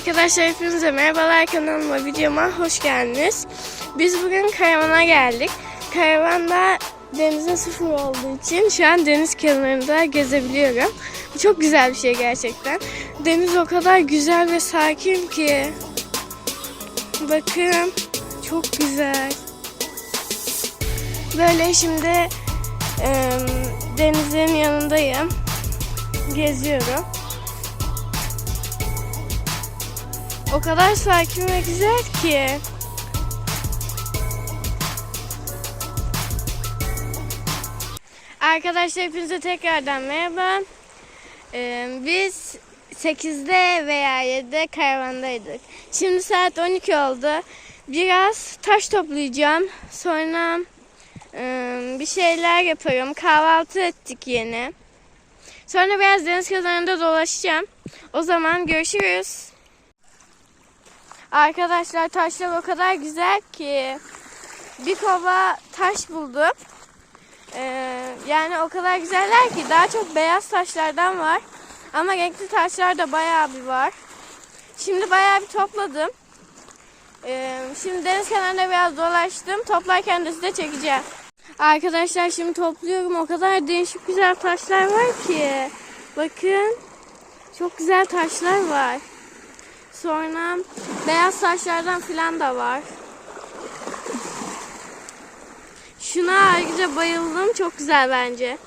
Arkadaşlar hepinize merhabalar kanalıma videoma hoş geldiniz. Biz bugün karavana geldik. Karavanda denize sıfır olduğu için şu an deniz kenarında gezebiliyorum. Çok güzel bir şey gerçekten. Deniz o kadar güzel ve sakin ki. Bakın çok güzel. Böyle şimdi e, denizin yanındayım. Geziyorum. O kadar sakin ve güzel ki. Arkadaşlar hepinize tekrardan merhaba. Ee, biz 8'de veya 7'de karavandaydık. Şimdi saat 12 oldu. Biraz taş toplayacağım. Sonra e, bir şeyler yaparım. Kahvaltı ettik yeni. Sonra biraz deniz kenarında dolaşacağım. O zaman görüşürüz. Arkadaşlar taşlar o kadar güzel ki bir kova taş buldum. Ee, yani o kadar güzeller ki daha çok beyaz taşlardan var. Ama renkli taşlar da bayağı bir var. Şimdi bayağı bir topladım. Ee, şimdi deniz kenarında biraz dolaştım. Toplarken de size çekeceğim. Arkadaşlar şimdi topluyorum. O kadar değişik güzel taşlar var ki. Bakın. Çok güzel taşlar var. Sonra beyaz taşlardan filan da var. Şuna ayrıca bayıldım. Çok güzel bence.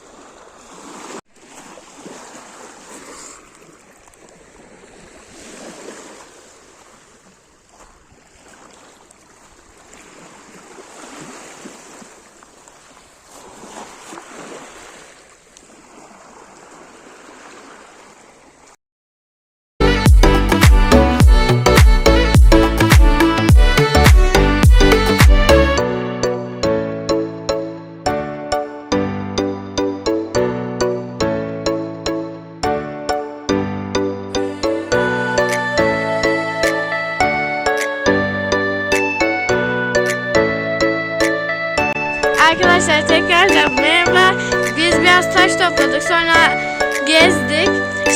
Arkadaşlar tekrardan merhaba. Biz biraz taş topladık sonra gezdik.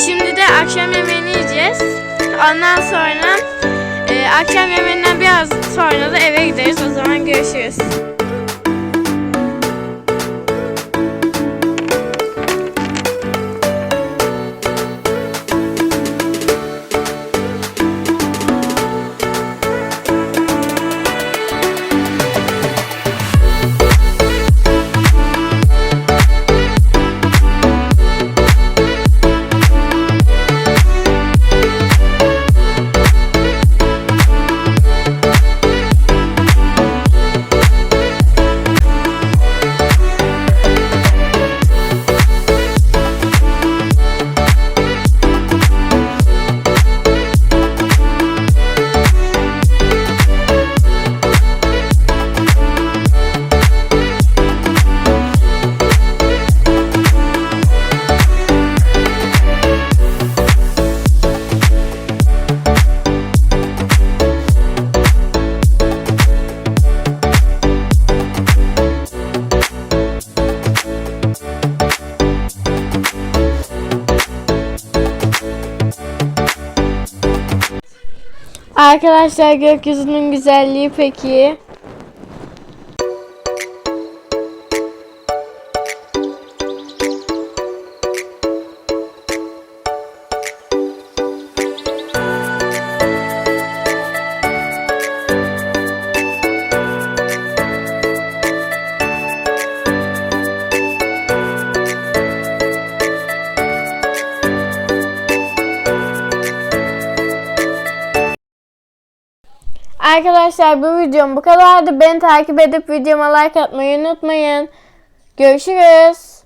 Şimdi de akşam yemeğini yiyeceğiz. Ondan sonra e, akşam yemeğinden biraz sonra da eve gideriz. O zaman görüşürüz. Arkadaşlar gökyüzünün güzelliği peki. Arkadaşlar bu videom bu kadardı. Beni takip edip videoma like atmayı unutmayın. Görüşürüz.